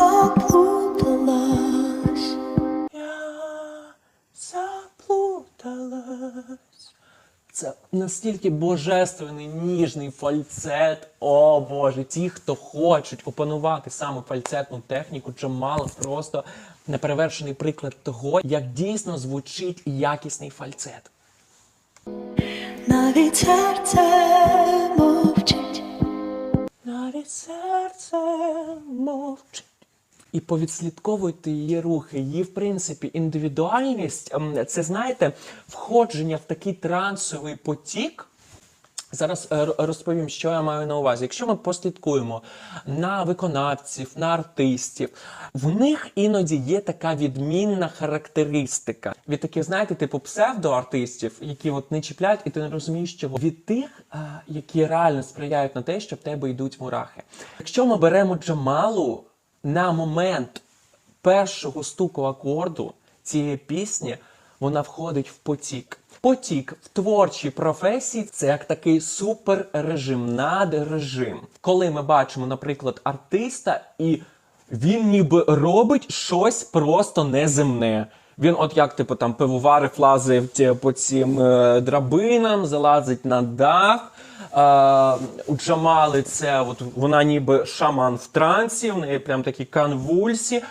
заплуталась. Заплуталась. Це настільки божественний ніжний фальцет. О Боже, ті, хто хочуть опанувати саме фальцетну техніку, Джамала просто неперевершений приклад того, як дійсно звучить якісний фальцет. Навіть серце мовчить. І повідслідковуйте її рухи, її, в принципі, індивідуальність. ем, Це знаєте, входження в такий трансовий потік. Зараз е, розповім, що я маю на увазі. Якщо ми послідкуємо на виконавців, на артистів, в них іноді є така відмінна характеристика від таких, знаєте, типу псевдоартистів, які от не чіпляють, і ти не розумієш чого. Від тих, е, які реально сприяють на те, що в тебе йдуть мурахи. Якщо ми беремо Джамалу на момент першого стуку акорду цієї пісні вона входить в потік. Потік в творчій професії це як такий суперрежим, надрежим. Коли ми бачимо, наприклад, артиста, і він ніби робить щось просто неземне. Він, от як типу там пивоварив, лазив ті- по цим е, драбинам, залазить на дах. Е, у Джамали це от вона ніби шаман в трансі, в неї прям такі канвульсі.